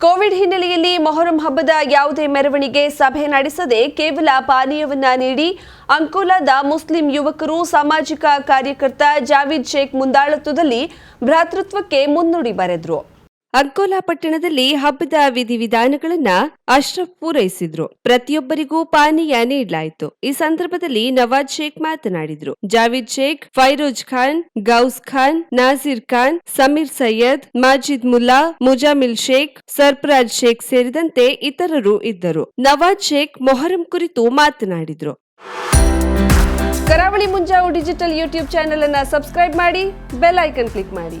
Covid ಹಿನ್ನೆಲೆಯಲ್ಲಿ ಮೊಹರಂ ಹಬ್ಬದ ಯಾವುದೇ ಮೆರವಣಿಗೆ ಸಭೆ ನಡೆಸದೆ ಕೇವಲ ಪಾನೀಯವನ್ನ ನೀಡಿ ಅಂಕೋಲಾದ ಮುಸ್ಲಿಂ ಯುವಕರು ಸಾಮಾಜಿಕ ಕಾರ್ಯಕರ್ತ ಜಾವೀದ್ ಶೇಖ್ ಮುಂದಾಳತ್ವದಲ್ಲಿ ಭ್ರಾತೃತ್ವಕ್ಕೆ ಮುನ್ನುಡಿ ಬರೆದ್ರು. ಅಂಕೋಲಾ ಪಟ್ಟಣದಲ್ಲಿ ಹಬ್ಬದ ವಿಧಿವಿಧಾನಗಳನ್ನ ಅಶ್ರಫ್ ಪೂರೈಸಿದ್ರು. ಪ್ರತಿಯೊಬ್ಬರಿಗೂ ಪಾನೀಯ ನೀಡಲಾಯಿತು. ಈ ಸಂದರ್ಭದಲ್ಲಿ ನವಾಜ್ ಶೇಖ್ ಮಾತನಾಡಿದ್ರು. ಜಾವಿದ್ ಶೇಖ್, ಫೈರೋಜ್ ಖಾನ್, ಗೌಸ್ ಖಾನ್, ನಾಸೀರ್ ಖಾನ್, ಸಮೀರ್ ಸೈಯದ್, ಮಾಜಿದ್ ಮುಲ್ಲಾ, ಮುಜಾಮಿಲ್ ಶೇಖ್, ಸರ್ಫರಾಜ್ ಶೇಖ್ ಸೇರಿದಂತೆ ಇತರರು ಇದ್ದರು. ನವಾಜ್ ಶೇಖ್ ಮೊಹರಂ ಕುರಿತು ಮಾತನಾಡಿದ್ರು. Karavali Munjavu digital YouTube channel ಅನ್ನ ಸಬ್ಸ್ಕ್ರೈಬ್ ಮಾಡಿ, ಬೆಲ್ ಐಕನ್ ಕ್ಲಿಕ್ ಮಾಡಿ.